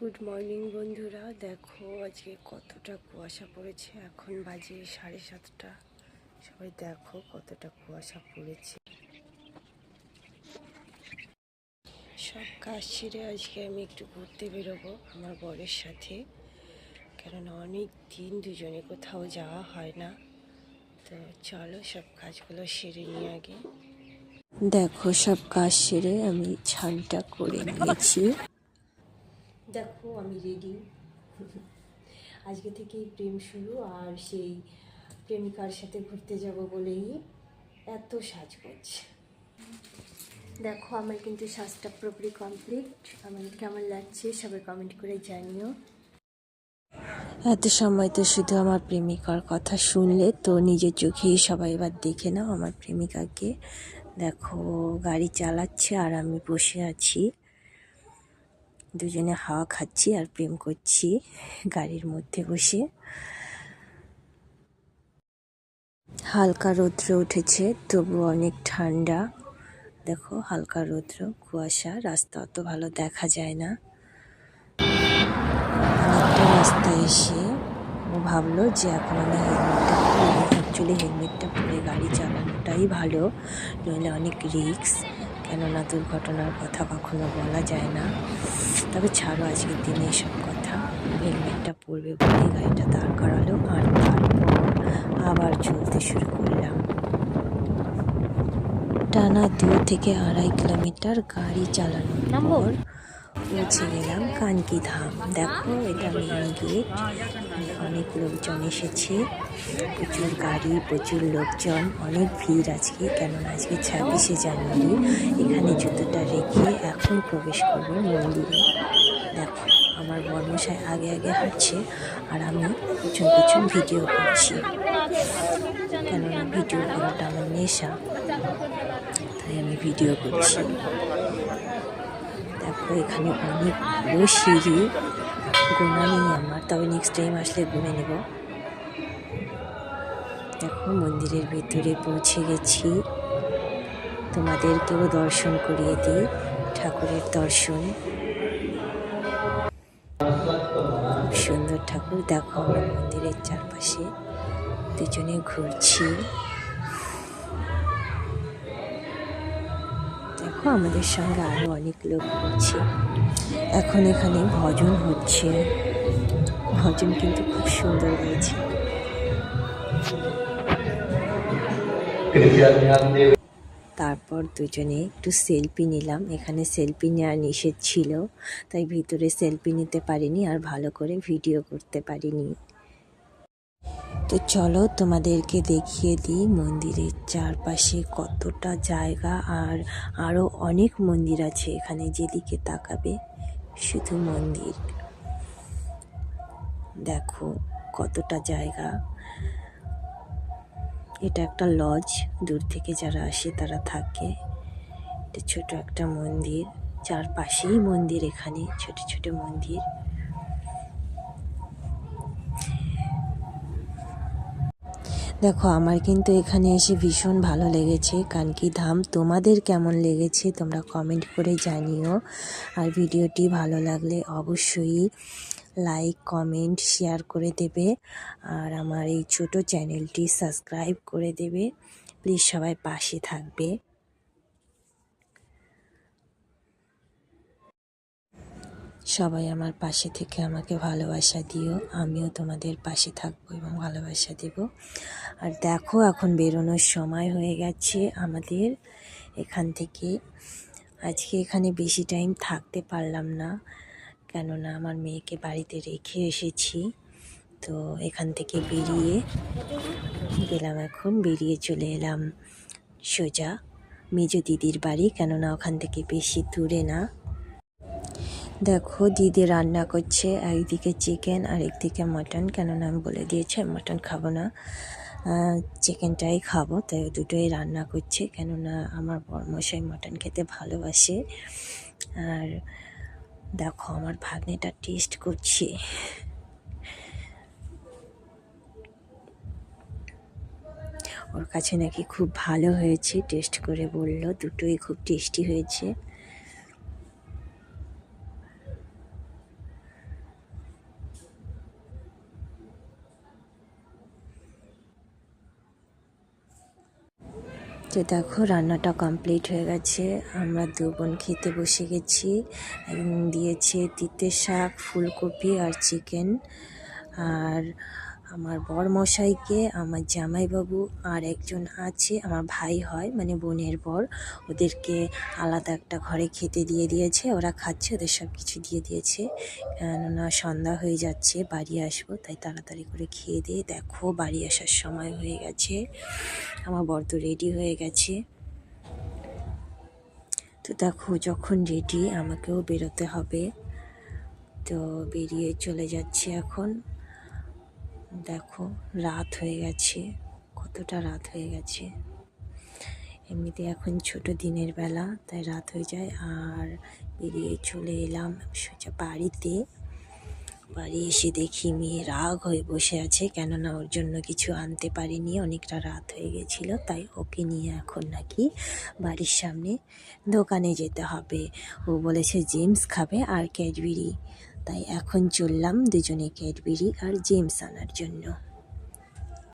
Good morning বন্ধুরা। দেখো, আজকে কতটা কুয়াশা পড়েছে। এখন বাজে সাড়ে সাতটা। সবাই দেখো কতটা কুয়াশা পড়েছে। সব কাজ ছেড়ে আজকে আমি একটু ঘুরতে বেরোবো আমার বরের সাথে। কেননা অনেক দিন দুজনে কোথাও যাওয়া হয় না। তো চলো সব কাজগুলো সেরে নিয়ে আগে। দেখো সব কাজ সেরে আমি ছানটা করে নিয়েছি। দেখো, আমি রেডি আজকে থেকেই প্রেম শুরু, আর সেই প্রেমিকার সাথে ঘুরতে যাব বলেই এত সাজগোজ। দেখো, আমার কিন্তু সাজটা পুরোপুরি কমপ্লিট আমার কেমন লাগছে সবাই কমেন্ট করে জানিও। এত সময় তো শুধু আমার প্রেমিকার কথা শুনলে, তো নিজের চোখেই সবাই এবার দেখে নাও আমার প্রেমিকাকে। দেখো, গাড়ি চালাচ্ছে আর আমি বসে আছি। দুজনে হাওয়া খাচ্ছি আর প্রেম করছি গাড়ির মধ্যে বসে। হালকা রৌদ্র উঠেছে তবু অনেক ঠান্ডা। দেখো, হালকা রৌদ্র, কুয়াশা, রাস্তা অত ভালো দেখা যায় না। অনেকটা রাস্তায় এসে ও ভাবলো যে এখন আমি হেলমেটটা পরে অ্যাকচুয়ালি হেলমেটটা পরে গাড়ি চালানোটাই ভালো, নইলে অনেক রিস্ক কেননা দুর্ঘটনার কথা কখনো বলা যায় না। তবে ছাড়ো আজকের দিনে এসব কথা। হেলমেটটা পরবে বলে গাড়িটা দাঁড় করালো আর তারপর আবার চলতে শুরু করলাম। টানা দু থেকে আড়াই কিলোমিটার গাড়ি চালানো পর পৌঁছে গেলাম কানকি ধাম। দেখো, এটা মেন গেট অনেক লোকজন এসেছে। প্রচুর গাড়ি, প্রচুর লোকজন। অনেক ভিড় আজকে। কেননা আজকে ছাব্বিশে জানুয়ারি। এখানে জুতোটা রেখে এখন প্রবেশ করব মন্দিরে। দেখো, আমার বর্মশাই আগে আগে হাঁটছে আর আমি পিছন পিছন ভিডিও করছি। কেননা ভিডিও করাটা আমার নেশা। তাই আমি ভিডিও করছি। দেখো, এখানে অনেক বড় সিঁড়ি। গোনা নেই আমার, তবে নেক্সট টাইম আসলে গুনে নেব। দেখো, মন্দিরের ভিতরে পৌঁছে গেছি। তোমাদেরকেও দর্শন করিয়ে দিই, ঠাকুরের দর্শন। সুন্দর ঠাকুর, দেখো আমার মন্দিরের চারপাশে দুজনে ঘুরছি। আমাদের সঙ্গে আরও অনেক লোক রয়েছে এখন এখানে ভজন হচ্ছে। ভজন কিন্তু খুব সুন্দর হয়েছে। তারপর দুজনে একটু সেলফি নিলাম। এখানে সেলফি নেওয়া নিষেধ ছিল, তাই ভিতরে সেলফি নিতে পারিনি আর ভালো করে ভিডিও করতে পারিনি। তো চলো তোমাদেরকে দেখিয়ে দিই মন্দিরের চারপাশে কতটা জায়গা আর আরও অনেক মন্দির আছে এখানে যেদিকে তাকাবে শুধু মন্দির। দেখো কতটা জায়গা। এটা একটা লজ দূর থেকে যারা আসে তারা থাকে। এটা ছোট একটা মন্দির, চারপাশেই মন্দির এখানে, ছোট ছোট মন্দির। দেখো, আমার কিন্তু এখানে এসে ভীষণ ভালো লেগেছে। কানকি ধাম, তোমাদের কেমন লেগেছে তোমরা কমেন্ট করে জানিও। আর ভিডিওটি ভালো লাগলে অবশ্যই লাইক কমেন্ট শেয়ার করে দেবে। আর আমার এই ছোট চ্যানেলটি সাবস্ক্রাইব করে দেবে। প্লিজ সবাই পাশে থাকবে। সবাই আমার পাশে থেকে আমাকে ভালোবাসা দিও। আমিও তোমাদের পাশে থাকব এবং ভালোবাসা দেব। আর দেখো, এখন বেরোনোর সময় হয়ে গেছে আমাদের। এখান থেকে আজকে এখানে বেশি টাইম থাকতে পারলাম না, কেননা আমার মেয়েকে বাড়িতে রেখে এসেছি। তো এখান থেকে বেরিয়ে গেলাম এখন, বেরিয়ে চলে এলাম সোজা মেজ দিদির বাড়ি, কেননা ওখান থেকে বেশি দূরে না। দেখো, দিদি রান্না করছে। একদিকে চিকেন আর একদিকে মাটন কেননা আমি বলে দিয়েছি, আমি মাটন খাব না। চিকেনটাই খাব, তাই দুটোই রান্না করছে। কেননা আমার বরমশাই মাটন খেতে ভালোবাসে। আর দেখো, আমার ভাগ্নেটা টেস্ট করছে। ওর কাছে নাকি খুব ভালো হয়েছে টেস্ট করে বলল। দুটোই খুব টেস্টি হয়েছে। তো দেখো, রান্নাটা কমপ্লিট হয়ে গেছে। আমরা দু বোন খেতে বসে গেছি দিয়েছে তিতে শাক, ফুলকপি আর চিকেন আর আমার বর মশাইকে আমার জামাইবাবু আর একজন আছে, আমার ভাই হয় মানে বোনের বর। ওদেরকে আলাদা একটা ঘরে খেতে দিয়ে দিয়েছে, ওরা খাচ্ছে, ওদের সব কিছু দিয়ে দিয়েছে। কেননা সন্ধ্যা হয়ে যাচ্ছে, বাড়ি আসব, তাই তাড়াতাড়ি করে খেয়ে দিয়ে দেখো বাড়ি আসার সময় হয়ে গেছে। আমার বর তো রেডি হয়ে গেছে। তো দেখো, যখন রেডি আমাকেও বেরোতে হবে। তো বেরিয়ে চলে যাচ্ছি এখন। দেখো, রাত হয়ে গেছে। কতটা রাত হয়ে গেছে। এমনিতে এখন ছোট দিনের বেলা, তাই রাত হয়ে যায়। আর বেরিয়ে চলে এলাম সোজা বাড়িতে। বাড়ি এসে দেখি মেয়ে রাগ হয়ে বসে আছে, কেননা ওর জন্য কিছু আনতে পারিনি। অনেকটা রাত হয়ে গেছিল, তাই ওকে নিয়ে এখন নাকি বাড়ির সামনে দোকানে যেতে হবে। ও বলেছে, জেমস খাবে আর ক্যাডবেরি। তাই এখন চললাম দুজনে ক্যাডবেরি আর জেমস আনার জন্য।